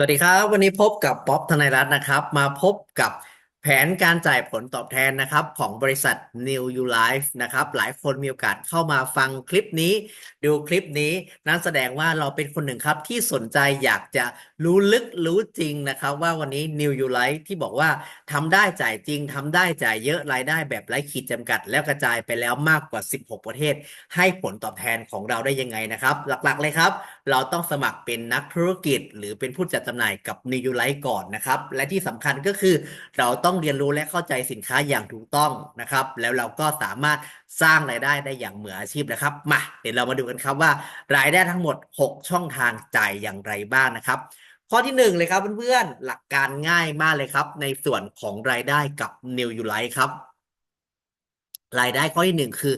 สวัสดีครับ วันนี้พบกับป๊อบธนายรัตน์นะครับ มาพบกับแผนการจ่ายผลตอบแทนนะครับ ของบริษัท New You Life นะครับ หลายคนมีโอกาสเข้ามาฟังคลิปนี้ ดูคลิปนี้นั่นแสดงว่าเราเป็นคนหนึ่งครับที่สนใจอยากจะรู้ลึกรู้จริงนะครับ ว่าวันนี้ New You Life ที่บอกว่าทำได้จ่ายจริงทำได้จ่ายเยอะรายได้แบบไร้ขีดจำกัด แล้วกระจายไปแล้วมากกว่า 16 ประเทศ ให้ผลตอบแทนของเราได้ยังไงนะครับ หลักๆเลยครับ เราต้องสมัครเป็นนักธุรกิจ หรือเป็นผู้จัดจำหน่ายกับ New You Life ก่อนนะครับ และที่สำคัญก็คือเราต้องเรียนรู้และเข้าใจสินค้าอย่างถูกต้องนะครับ แล้วเราก็สามารถสร้างรายได้ได้อย่างมืออาชีพนะครับ มาเดี๋ยวเรามาดูกันครับว่ารายได้ทั้งหมด 6 ช่องทางจ่ายอย่างไรบ้างนะครับข้อที่หนึ่งเลยครับเพื่อนๆ หลักการง่ายมากเลยครับ ในส่วนของรายได้กับ New You Life ครับ รายได้ข้อที่หนึ่งคือ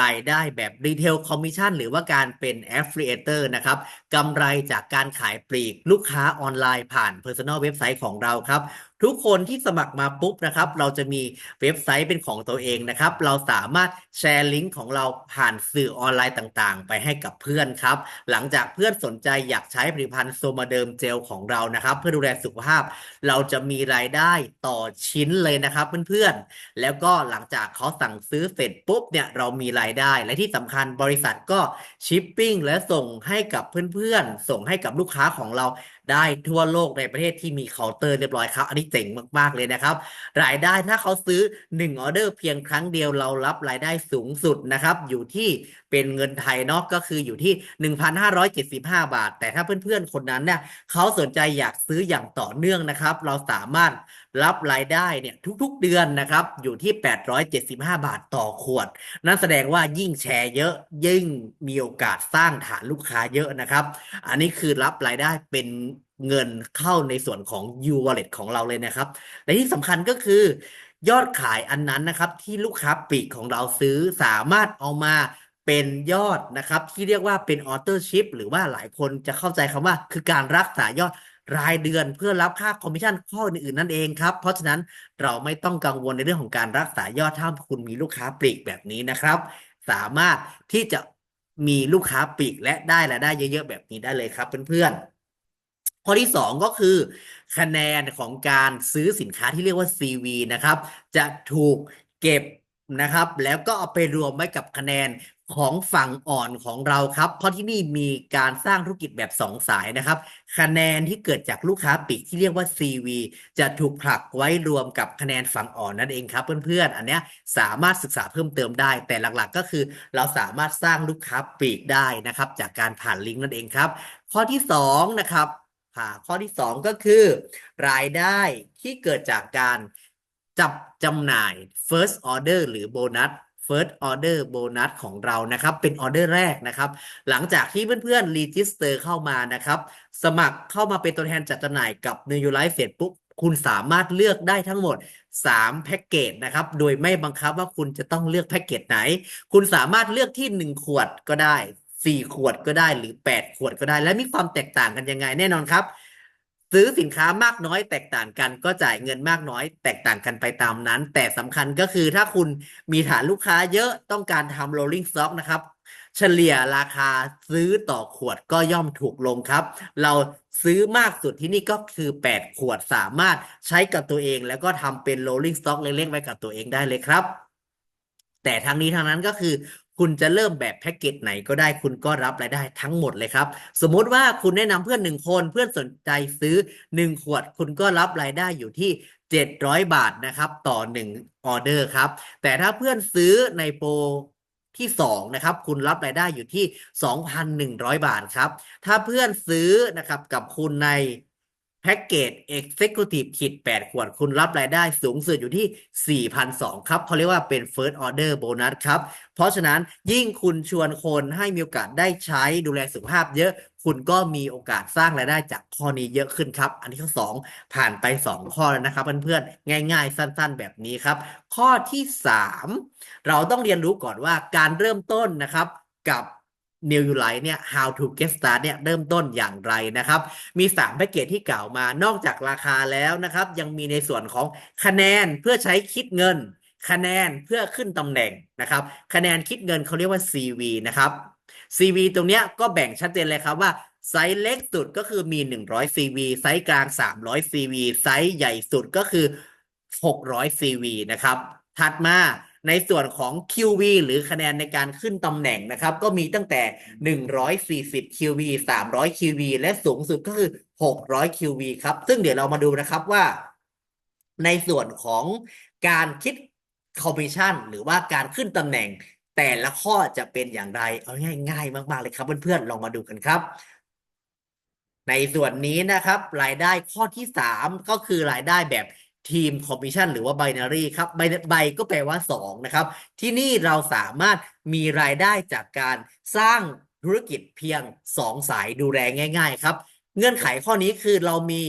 รายได้แบบรีเทลคอมมิชชั่นหรือว่าการเป็น Affiliator นะครับกำไรจากการขายปลีกลูกค้าออนไลน์ผ่าน Personal เว็บไซต์ของเราครับ ทุกคนที่สมัครมาปุ๊บนะครับ เราจะมีเว็บไซต์เป็นของตัวเองนะครับ เราสามารถแชร์ลิงก์ของเราผ่านสื่อออนไลน์ต่างๆ ไปให้กับเพื่อนครับ หลังจากเพื่อนสนใจอยากใช้ผลิตภัณฑ์โซมาเดิมเจลของเรานะครับ เพื่อดูแลสุขภาพ เราจะมีรายได้ต่อชิ้นเลยนะครับเพื่อนๆแล้วก็หลังจากเขาสั่งซื้อเสร็จปุ๊บเนี่ยเรามีรายได้และที่สำคัญบริษัทก็ ชิปปิ้งและส่งให้กับเพื่อนๆ ส่งให้กับลูกค้าของเราได้ทั่วโลกในประเทศที่มีเคาน์เตอร์เรียบร้อยครับ อันนี้เจ๋งมากๆเลยนะครับ รายได้ถ้าเขาซื้อ1ออเดอร์เพียงครั้งเดียวเรารับรายได้สูงสุดนะครับ อยู่ที่เป็นเงินไทยเนาะก็คืออยู่ที่ 1,575 บาท แต่ถ้าเพื่อนๆคนนั้นเนี่ยเขาสนใจอยากซื้ออย่างต่อเนื่องนะครับ เราสามารถ รับรายได้เนี่ยทุกๆเดือนนะครับ อยู่ที่ 875 บาทต่อขวด นั่นแสดงว่ายิ่งแชร์เยอะยิ่งมีโอกาสสร้างฐานลูกค้าเยอะนะครับ อันนี้คือรับรายได้เป็นเงินเข้าในส่วนของ U Wallet ของเราเลยนะครับ และที่สำคัญก็คือยอดขายอันนั้นนะครับ ที่ลูกค้าปลีกของเราซื้อสามารถเอามาเป็นยอดนะครับ ที่เรียกว่าเป็นออเ r อร์ชิพหรือว่าหลายคนจะเข้าใจคำว่าคือการรักษายอด รายเดือนเพื่อรับค่าคอมมิชชั่นข้ออื่นๆนั่นเองครับ เพราะฉะนั้นเราไม่ต้องกังวลในเรื่องของการรักษายอดถ้าคุณมีลูกค้าปลีกแบบนี้นะครับ สามารถที่จะมีลูกค้าปลีกและได้รายได้เยอะๆแบบนี้ได้เลยครับเพื่อนๆข้อที่ 2 ก็คือ คะแนนของการซื้อสินค้าที่เรียกว่า CV นะครับ จะถูกเก็บนะครับ แล้วก็เอาไปรวมไว้กับคะแนน ของฝั่งอ่อนของเราครับ เพราะที่นี่มีการสร้างธุรกิจแบบ2สายนะครับ คะแนนที่เกิดจากลูกค้าปลีกที่เรียกว่า CV จะถูกผลักไว้รวมกับคะแนนฝั่งอ่อนนั่นเองครับ เพื่อนๆ อันเนี้ยสามารถศึกษาเพิ่มเติมได้ แต่หลักๆ ก็คือ เราสามารถสร้างลูกค้าปลีกได้นะครับ จากการผ่านลิงก์นั่นเองครับ ข้อที่2นะครับค่ะข้อที่ 2 ก็คือ รายได้ที่เกิดจากการจับจำหน่าย first order หรือโบนัส first order โบนัสของเรานะครับ เป็นออเดอร์แรกนะครับ หลังจากที่เพื่อนๆรีจิสเตอร์เข้ามานะครับ สมัครเข้ามาเป็นตัวแทนจัดจำหน่ายกับ New u Life เสร็จปุ๊บคุณสามารถเลือกได้ทั้งหมด 3 แพ็กเกจนะครับ โดยไม่บังคับว่าคุณจะต้องเลือกแพ็กเกจไหน คุณสามารถเลือกที่ 1 ขวดก็ได้ 4 ขวดก็ได้หรือ 8 ขวดก็ได้ และมีความแตกต่างกันยังไงแน่นอนครับ ซื้อสินค้ามากน้อยแตกต่างกันก็จ่ายเงินมากน้อยแตกต่างกันไปตามนั้น แต่สำคัญก็คือถ้าคุณมีฐานลูกค้าเยอะต้องการทำ rolling stock นะครับ เฉลี่ยราคาซื้อต่อขวดก็ย่อมถูกลงครับ เราซื้อมากสุดที่นี่ก็คือ 8 ขวดสามารถใช้กับตัวเอง แล้วก็ทำเป็น rolling stock เล็กๆไว้กับตัวเองได้เลยครับ แต่ทั้งนี้ทั้งนั้นก็คือคุณจะเริ่มแบบแพ็กเกจไหนก็ได้คุณก็รับรายได้ทั้งหมดเลยครับ สมมุติว่าคุณแนะนำเพื่อนหนึ่งคนเพื่อนสนใจซื้อ 1 ขวด คุณก็รับรายได้อยู่ที่ 700 บาทนะครับต่อ 1 ออเดอร์ครับ แต่ถ้าเพื่อนซื้อในโปรที่2นะครับคุณรับรายได้อยู่ที่ 2,100 บาทครับ ถ้าเพื่อนซื้อนะครับกับคุณใน แพ็กเกจ Executive Kit 8ขวดคุณรับรายได้สูงสุดอยู่ที่ 4,200 ครับเขาเรียกว่าเป็น First Order Bonus ครับ เพราะฉะนั้นยิ่งคุณชวนคนให้มีโอกาสได้ใช้ดูแลสุขภาพเยอะ คุณก็มีโอกาสสร้างรายได้จากข้อนี้เยอะขึ้นครับ อันที่ข้อสองผ่านไป 2 ข้อแล้วนะครับเพื่อนๆ ง่ายๆ สั้นๆ แบบนี้ครับ ข้อที่ 3 เราต้องเรียนรู้ก่อนว่าการเริ่มต้นนะครับกับ New You Life เนี่ย How to Get Start เนี่ยเริ่มต้นอย่างไรนะครับ มี 3 แพ็กเกจที่กล่าวมานอกจากราคาแล้วนะครับ ยังมีในส่วนของคะแนนเพื่อใช้คิดเงิน คะแนนเพื่อขึ้นตำแหน่งนะครับ คะแนนคิดเงินเขาเรียกว่า CV นะครับ CV ตรงเนี้ยก็แบ่งชัดเจนเลยครับว่าไซส์เล็กสุดก็คือมี 100 CV ไซส์กลาง 300 CV ไซส์ใหญ่สุดก็คือ 600 CV นะครับ ถัดมา ในส่วนของ QV หรือคะแนนในการขึ้นตำแหน่งนะครับ ก็มีตั้งแต่ 140 QV 300 QV และสูงสุดก็คือ 600 QV ครับ ซึ่งเดี๋ยวเรามาดูนะครับว่า ในส่วนของการคิดคอมมิชชั่นหรือว่าการขึ้นตำแหน่ง แต่ละข้อจะเป็นอย่างไร เอาง่ายง่ายมากๆเลยครับ เพื่อนๆ ลองมาดูกันครับ ในส่วนนี้นะครับ รายได้ข้อที่ 3 ก็คือรายได้แบบ ทีมคอมมิชชั่นหรือว่า binary ครับใบใบก็แปลว่า 2 นะครับ ที่นี่เราสามารถมีรายได้จากการสร้างธุรกิจเพียง 2 สายดูแลง่าย ๆ ครับ เงื่อนไขข้อนี้คือเรามี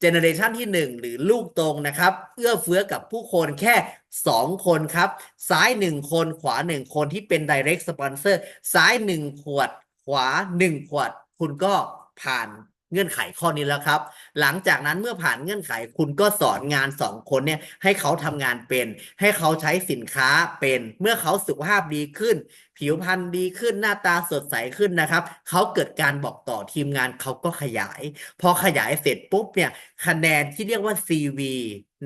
เจเนอเรชันที่ 1 หรือลูกตรงนะครับ เอื้อเฟื้อกับผู้คนแค่ 2 คนครับ ซ้าย 1 คนขวา 1 คนที่เป็น direct sponsor ซ้าย 1 ขวด ขวา 1 ขวด คุณก็ผ่าน เงื่อนไขข้อนี้แล้วครับ หลังจากนั้นเมื่อผ่านเงื่อนไขคุณก็สอนงานสองคนเนี่ยให้เขาทำงานเป็น ให้เขาใช้สินค้าเป็น เมื่อเขาสุขภาพดีขึ้น ผิวพรรณดีขึ้นหน้าตาสดใสขึ้นนะครับ เขาเกิดการบอกต่อทีมงานเขาก็ขยาย พอขยายเสร็จปุ๊บเนี่ยคะแนนที่เรียกว่า CV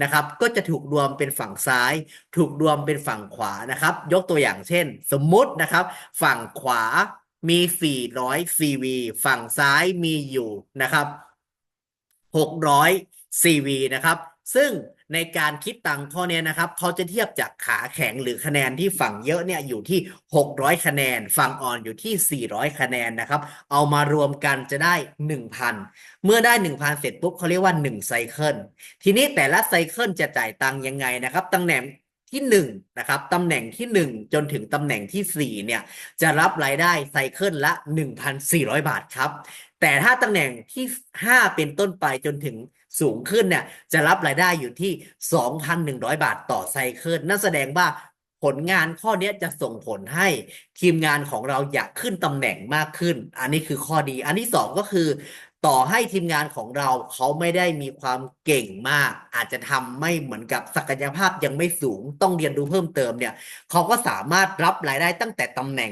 นะครับก็จะถูกรวมเป็นฝั่งซ้าย ถูกรวมเป็นฝั่งขวานะครับ ยกตัวอย่างเช่น สมมุตินะครับ ฝั่งขวา มี 400 CV ฝั่งซ้ายมีอยู่นะครับ 600 CV นะครับ ซึ่งในการคิดตังค์ข้อเนี้ยนะครับเขาจะเทียบจากขาแข็งหรือคะแนนที่ฝั่งเยอะเนี่ยอยู่ที่ 600 คะแนน ฝั่งอ่อนอยู่ที่ 400 คะแนนนะครับ เอามารวมกันจะได้ 1,000 เมื่อได้ 1,000 เสร็จปุ๊บเขาเรียกว่า1ไซเคิลทีนี้แต่ละไซเคิลจะจ่ายตังค์ยังไงนะครับตำแหน่ง ที่1นะครับตำแหน่งที่ 1 จนถึงตำแหน่งที่ 4 เนี่ยจะรับรายได้ไซเคิลละ 1,400 บาทครับ แต่ถ้าตำแหน่งที่ 5 เป็นต้นไปจนถึงสูงขึ้นเนี่ยจะรับรายได้อยู่ที่ 2,100 บาทต่อไซเคิลนั่นแสดงว่าผลงานข้อเนี้ยจะส่งผลให้ทีมงานของเราอยากขึ้นตำแหน่งมากขึ้น อันนี้คือข้อดี อันที่สองก็คือ ต่อให้ทีมงานของเราเขาไม่ได้มีความเก่งมาก อาจจะทำไม่เหมือนกับศักยภาพยังไม่สูง ต้องเรียนรู้เพิ่มเติมเนี่ยเขาก็สามารถรับรายได้ตั้งแต่ตำแหน่ง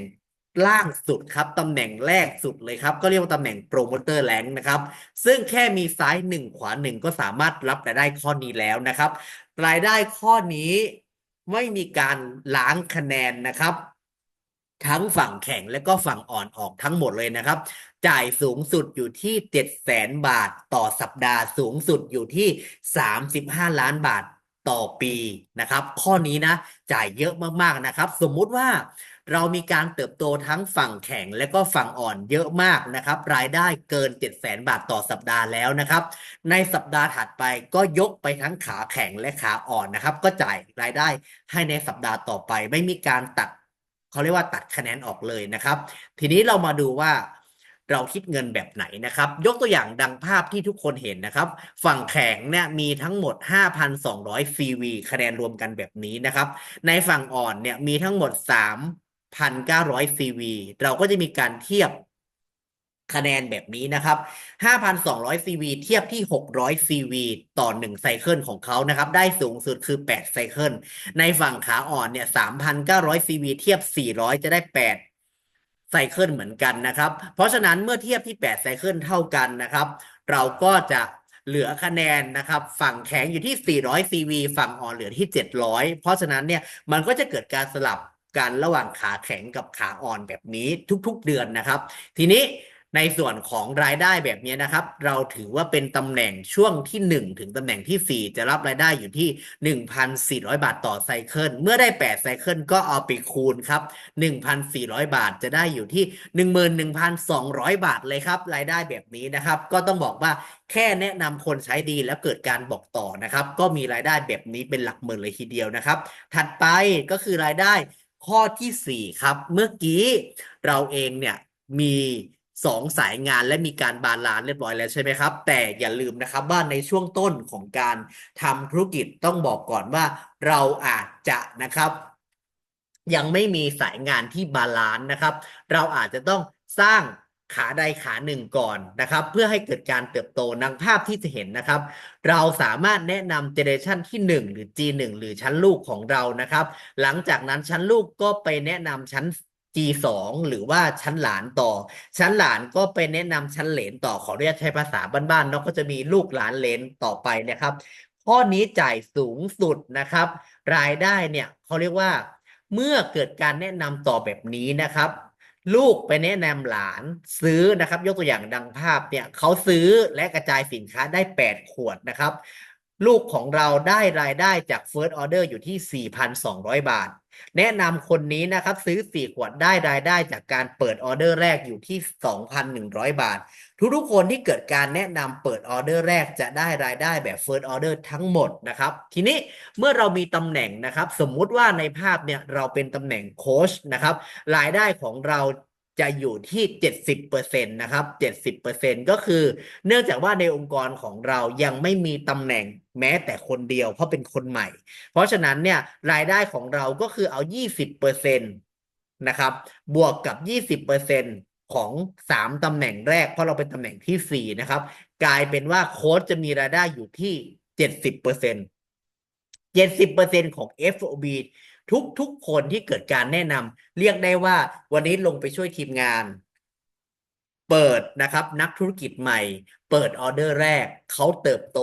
ล่างสุดครับตำแหน่งแรกสุดเลยครับ ก็เรียกว่าตำแหน่งโปรโมเตอร์แรงนะครับ ซึ่งแค่มีซ้ายหนึ่งขวาหนึ่งก็สามารถรับรายได้ข้อนี้แล้วนะครับ รายได้ข้อนี้ไม่มีการล้างคะแนนนะครับ ทั้งฝั่งแข็งและก็ฝั่งอ่อนออกทั้งหมดเลยนะครับ จ่ายสูงสุดอยู่ที่ 7 0 0 0 0บาทต่อสัปดาห์สูงสุดอยู่ที่ 35 ล้านบาทต่อปีนะครับ ข้อนี้นะจ่ายเยอะมากๆนะครับ สมมุติว่าเรามีการเติบโตทั้งฝั่งแข็งและก็ฝั่งอ่อนเยอะมากนะครับ รายได้เกิน 7 0 0 0 0 0บาทต่อสัปดาห์แล้วนะครับ ในสัปดาห์ถัดไปก็ยกไปทั้งขาแข็งและขาอ่อนนะครับ ก็จ่ายรายได้ให้ในสัปดาห์ต่อไป ไม่มีการตัด เขาเรียกว่าตัดคะแนนออกเลยนะครับ ทีนี้เรามาดูว่าเราคิดเงินแบบไหนนะครับ ยกตัวอย่างดังภาพที่ทุกคนเห็นนะครับ ฝั่งแข็งเนี่ยมีทั้งหมด 5,200 CV คะแนนรวมกันแบบนี้นะครับ ในฝั่งอ่อนเนี่ยมีทั้งหมด 3,900 CV เราก็จะมีการเทียบ คะแนนแบบนี้นะครับ 5,200 CV เทียบที่ 600 CV ต่อ 1 ไซเคิลของเขานะครับ ได้สูงสุดคือ 8 ไซเคิล ในฝั่งขาอ่อนเนี่ย 3,900 CV เทียบ 400 จะได้ 8 ไซเคิลเหมือนกันนะครับ เพราะฉะนั้นเมื่อเทียบที่ 8 ไซเคิลเท่ากันนะครับ เราก็จะเหลือคะแนนนะครับ ฝั่งแข็งอยู่ที่ 400 CV ฝั่งอ่อนเหลือที่ 700 เพราะฉะนั้นเนี่ย มันก็จะเกิดการสลับกันระหว่างขาแข็งกับขาอ่อนแบบนี้ทุกๆเดือนนะครับ ทีนี้ ในส่วนของรายได้แบบนี้นะครับ เราถือว่าเป็นตำแหน่งช่วงที่ 1 ถึงตำแหน่งที่ 4 จะรับรายได้อยู่ที่ 1,400 บาทต่อไซเคิล เมื่อได้ 8 ไซเคิลก็เอาไปคูณครับ 1,400 บาทจะได้อยู่ที่ 11,200 บาทเลยครับ รายได้แบบนี้นะครับ ก็ต้องบอกว่าแค่แนะนำคนใช้ดีแล้วเกิดการบอกต่อนะครับ ก็มีรายได้แบบนี้เป็นหลักหมื่นเลยทีเดียวนะครับ ถัดไปก็คือรายได้ข้อที่ 4 ครับ เมื่อกี้เราเองเนี่ยมี สองสายงานและมีการบาลานซ์เรียบร้อยแล้วใช่ไหมครับ แต่อย่าลืมนะครับว่าในช่วงต้นของการทำธุรกิจต้องบอกก่อนว่าเราอาจจะนะครับ ยังไม่มีสายงานที่บาลานซ์นะครับ เราอาจจะต้องสร้างขาใดขาหนึ่งก่อนนะครับ เพื่อให้เกิดการเติบโตนังภาพที่จะเห็นนะครับ เราสามารถแนะนำเจเนเรชันที่ 1 หรือ G1 หรือชั้นลูกของเรานะครับ หลังจากนั้นชั้นลูกก็ไปแนะนำชั้น G2 หรือว่าชั้นหลานต่อ ชั้นหลานก็ไปแนะนำชั้นเหลนต่อขออนุญาตใช้ภาษาบ้านๆเนาะก็จะมีลูกหลานเหลนต่อไปนะครับ ข้อนี้จ่ายสูงสุดนะครับ รายได้เนี่ยเขาเรียกว่า เมื่อเกิดการแนะนำต่อแบบนี้นะครับ ลูกไปแนะนำหลานซื้อนะครับ ยกตัวอย่างดังภาพเนี่ยเขาซื้อและกระจายสินค้าได้ 8 ขวดนะครับ ลูกของเราได้รายได้จาก First Order อยู่ที่ 4,200 บาท แนะนำคนนี้นะครับซื้อ 4 ขวดได้รายได้จากการเปิดออเดอร์แรกอยู่ที่ 2,100 บาท ทุกๆคนที่เกิดการแนะนำเปิดออเดอร์แรกจะได้รายได้แบบ First Order ทั้งหมดนะครับ ทีนี้เมื่อเรามีตำแหน่งนะครับ สมมุติว่าในภาพเนี่ยเราเป็นตำแหน่งโค้ชนะครับรายได้ของเรา จะอยู่ที่ 70%นะครับ 70%ก็คือ เนื่องจากว่าในองค์กรของเรายังไม่มีตำแหน่งแม้แต่คนเดียวเพราะเป็นคนใหม่ เพราะฉะนั้นเนี่ยรายได้ของเราก็คือเอา 20%นะครับบวกกับ 20%ของ 3ตำแหน่งแรก เพราะเราเป็นตำแหน่งที่ 4 นะครับ กลายเป็นว่าโค้ชจะมีรายได้อยู่ที่ 70% 70%ของ FOB ทุกทุกคนที่เกิดการแนะนำเรียกได้ว่าวันนี้ลงไปช่วยทีมงาน เปิดนะครับ นักธุรกิจใหม่ เปิดออเดอร์แรกเขาเติบโต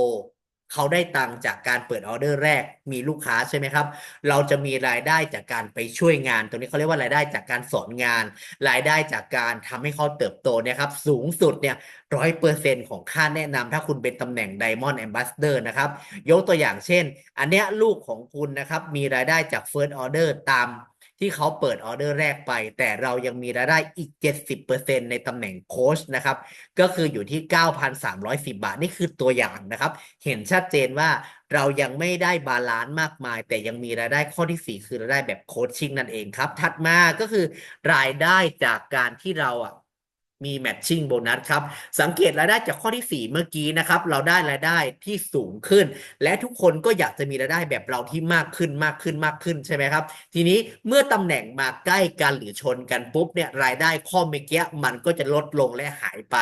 เขาได้ตังจากการเปิดออเดอร์แรกมีลูกค้าใช่ไหมครับ เราจะมีรายได้จากการไปช่วยงาน ตรงนี้เขาเรียกว่ารายได้จากการสอนงาน รายได้จากการทำให้เขาเติบโตเนี่ยครับ สูงสุดเนี่ยร้อยเปอร์เซ็นต์ของค่าแนะนำถ้าคุณเป็นตำแหน่ง Diamond Ambassador นะครับ ยกตัวอย่างเช่น อันเนี้ยลูกของคุณนะครับ มีรายได้จาก First Order ตาม ที่เขาเปิดออเดอร์แรกไป แต่เรายังมีรายได้อีก 70%ในตำแหน่งโค้ชนะครับ ก็คืออยู่ที่ 9,310 บาท นี่คือตัวอย่างนะครับ เห็นชัดเจนว่าเรายังไม่ได้บาลานซ์มากมาย แต่ยังมีรายได้ข้อที่ 4 คือรายได้แบบโคชชิ่งนั่นเองครับ ถัดมาก็คือรายได้จากการที่เราอะ มีแมทชิ่งโบนัสครับ สังเกตรายได้จากข้อที่ 4 เมื่อกี้นะครับ เราได้รายได้ที่สูงขึ้น และทุกคนก็อยากจะมีรายได้แบบเราที่มากขึ้นมากขึ้นมากขึ้นใช่ไหมครับ ทีนี้เมื่อตำแหน่งมาใกล้กันหรือชนกันปุ๊บเนี่ยรายได้ข้อเมื่อกี้มันก็จะลดลงและหายไป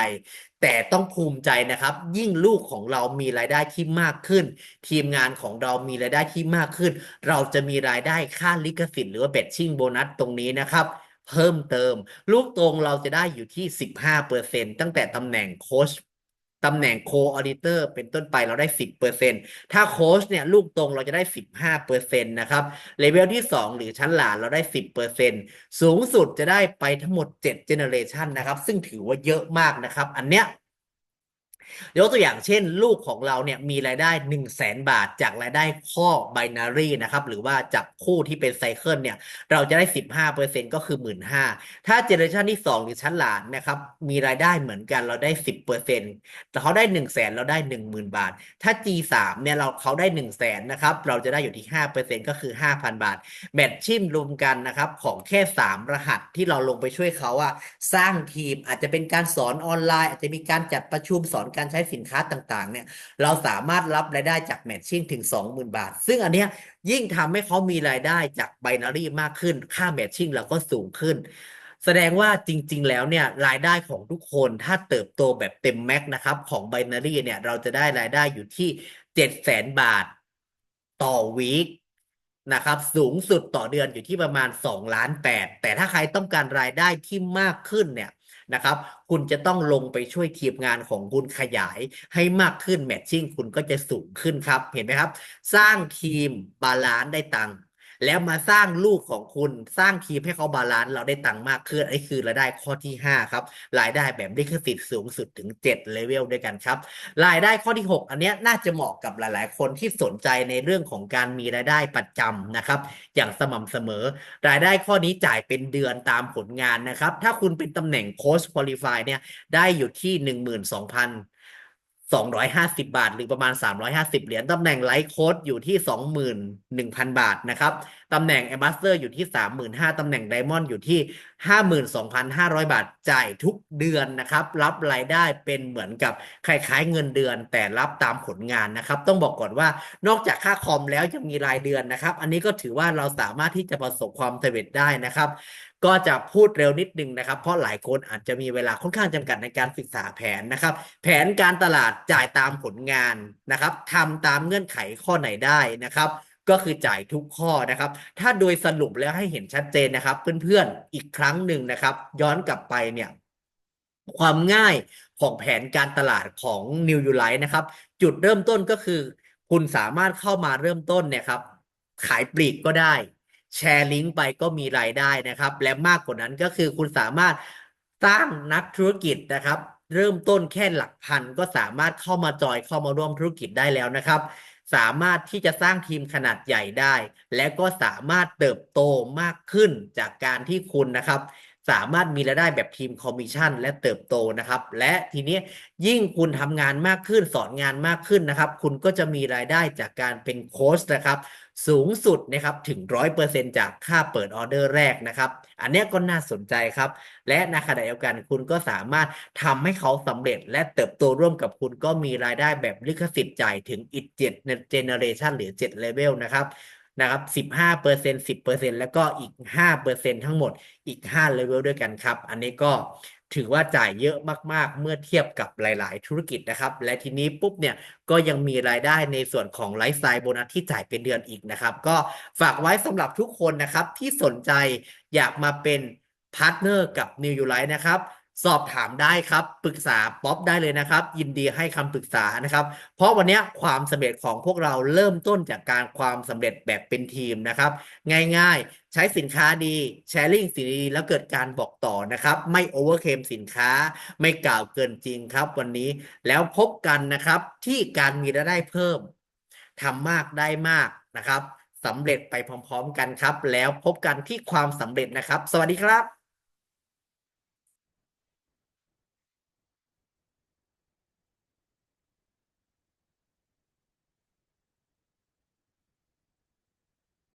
แต่ต้องภูมิใจนะครับ ยิ่งลูกของเรามีรายได้ที่มากขึ้น ทีมงานของเรามีรายได้ที่มากขึ้น เราจะมีรายได้ค่าลิขสิทธิ์หรือว่าเบ t ชิ่งโบนัสตรงนี้นะครับ เพิ่มเติม ลูกตรงเราจะได้อยู่ที่ 15%ตั้งแต่ตำแหน่งโค้ชตำแหน่งโคออดิเตอร์เป็นต้นไปเราได้ 10%ถ้าโค้ชเนี่ยลูกตรงเราจะได้ 15%นะครับเลเวลที่ 2 หรือชั้นหลานเราได้ 10%สูงสุดจะได้ไปทั้งหมด 7 generation นะครับ ซึ่งถือว่าเยอะมากนะครับ อันเนี้ย ยกตัวอย่างเช่น ลูกของเราเนี่ยมีรายได้ 1 0 0 0 0แสนบาท จากรายได้ข้อ binary นะครับ หรือว่าจับคู่ที่เป็นไซเคิลเนี่ย เราจะได้ 15%ก็คือ 15,000ถ้าเจเนอเรชันที่ 2 หรือชั้นหลานนะครับ มีรายได้เหมือนกันเราได้ 10%แต่เขาได้ 1 0 0 0 0แสนเราได้ 10,000 บาท ถ้า G3 เนี่ยเราเขาได้ 1 0 0 0 0แสนนะครับเราจะได้อยู่ที่ 5%ก็คือ 5,000 บาทแมทชิ่มรวมกันนะครับของแค่ 3 รหัสที่เราลงไปช่วยเขาอะสร้างทีมอาจจะเป็นการสอนออนไลน์ อาจจะมีการจัดประชุมสอนการใช้สินค้าต่างๆ เนี่ยเราสามารถรับรายได้จากแมทชิ่งถึง 20,000 บาท ซึ่งอันเนี้ยยิ่งทำให้เขามีรายได้จากไบนารีมากขึ้น ค่าแมทชิ่งเราก็สูงขึ้น แสดงว่าจริง ๆ แล้วเนี่ยรายได้ของทุกคนถ้าเติบโตแบบเต็มแม็กนะครับของไบนารีเนี่ยเราจะได้รายได้อยู่ที่ 700,000 บาทต่อวีค นะครับสูงสุดต่อเดือนอยู่ที่ประมาณ2ล้าน8แต่ถ้าใครต้องการรายได้ที่มากขึ้นเนี่ยนะครับคุณจะต้องลงไปช่วยทีมงานของคุณขยายให้มากขึ้นแมทชิ่งคุณก็จะสูงขึ้นครับ เห็นไหมครับ สร้างทีมบาลานซ์ได้ตังค แล้วมาสร้างลูกของคุณสร้างทีมให้เขาบาลานซ์เราได้ตังค์มากขึ้นไอ้คือรายได้ข้อที่ 5 ครับ รายได้แบบลิขสิทธิ์สูงสุดถึง7เลเวลด้วยกันครับ รายได้ข้อที่ 6 อันเนี้ยน่าจะเหมาะกับหลาย ๆ คนที่สนใจในเรื่องของการมีรายได้ประจำนะครับ อย่างสม่ำเสมอ รายได้ข้อนี้จ่ายเป็นเดือนตามผลงานนะครับ ถ้าคุณเป็นตำแหน่งโค้ชคุริฟายเนี่ยได้อยู่ที่ 12,000 250 บาท หรือประมาณ 350 เหรียญตำแหน่งไลท์โค้ดอยู่ที่ 21,000 บาทนะครับตำแหน่งแอมบาสเตอร์อยู่ที่ 35,000ตำแหน่งไดมอนด์อยู่ที่ 52,500 บาทจ่ายทุกเดือนนะครับ รับรายได้เป็นเหมือนกับคล้ายๆเงินเดือน แต่รับตามผลงานนะครับ ต้องบอกก่อนว่านอกจากค่าคอมแล้วยังมีรายเดือนนะครับ อันนี้ก็ถือว่าเราสามารถที่จะประสบความสำเร็จได้นะครับก็จะพูดเร็วนิดนึงนะครับ เพราะหลายคนอาจจะมีเวลาค่อนข้างจำกัดในการศึกษาแผนนะครับ แผนการตลาดจ่ายตามผลงานนะครับทำตามเงื่อนไขข้อไหนได้นะครับ ก็คือจ่ายทุกข้อนะครับ ถ้าโดยสรุปแล้วให้เห็นชัดเจนนะครับ เพื่อนๆอีกครั้งหนึ่งนะครับ ย้อนกลับไปเนี่ยความง่ายของแผนการตลาดของ New u l i นะครับ จุดเริ่มต้นก็คือ คุณสามารถเข้ามาเริ่มต้นเนี่ยครับ ขายปลีกก็ได้ แชร์ลิงก์ไปก็มีรายได้นะครับ และมากกว่านั้นก็คือคุณสามารถสร้างนักธุรกิจนะครับ เริ่มต้นแค่หลักพันก็สามารถเข้ามาจอยเข้ามาร่วมธุรกิจได้แล้วนะครับ สามารถที่จะสร้างทีมขนาดใหญ่ได้ และก็สามารถเติบโตมากขึ้นจากการที่คุณนะครับ สามารถมีรายได้แบบทีมคอมมิชชั่น และเติบโตนะครับ และทีนี้ยิ่งคุณทำงานมากขึ้นสอนงานมากขึ้นนะครับ คุณก็จะมีรายได้จากการเป็นโค้ชนะครับ สูงสุดนะครับถึงร้อยเปอร์เซ็นจากค่าเปิดออเดอร์แรกนะครับ อันนี้ก็น่าสนใจครับ และในขณะเดียวกันคุณก็สามารถทำให้เขาสำเร็จ และเติบโตร่วมกับคุณก็มีรายได้แบบลิขสิทธิ์จ่ายถึงอีกเจ็ดเจเนเรชันหรือเจ็ดเลเวลนะครับนะครับสิบห้าเปอร์เซ็นสิบเปอร์เซ็นแล้วก็อีกห้าเปอร์เซ็นทั้งหมดอีกห้าเลเวลด้วยกันครับ อันนี้ก็ ถือว่าจ่ายเยอะมากๆ เมื่อเทียบกับหลาย ๆ ธุรกิจนะครับ และทีนี้ปุ๊บเนี่ยก็ยังมีรายได้ในส่วนของไลฟ์สไตล์โบนัสที่จ่ายเป็นเดือนอีกนะครับ ก็ฝากไว้สำหรับทุกคนนะครับที่สนใจอยากมาเป็นพาร์ทเนอร์กับ New u l i f e นะครับ สอบถามได้ครับ ปรึกษาป๊อปได้เลยนะครับ ยินดีให้คำปรึกษานะครับ เพราะวันนี้ความสำเร็จของพวกเราเริ่มต้นจากการความสำเร็จแบบเป็นทีมนะครับ ง่ายๆ ใช้สินค้าดีแชร์ลิงสิ่งดีแล้วเกิดการบอกต่อนะครับ ไม่โอเวอร์เคมสินค้า ไม่กล่าวเกินจริงครับ วันนี้แล้วพบกันนะครับที่การมีรายได้เพิ่มทำมากได้มากนะครับสำเร็จไปพร้อม ๆ กันครับ แล้วพบกันที่ความสำเร็จนะครับ สวัสดีครับ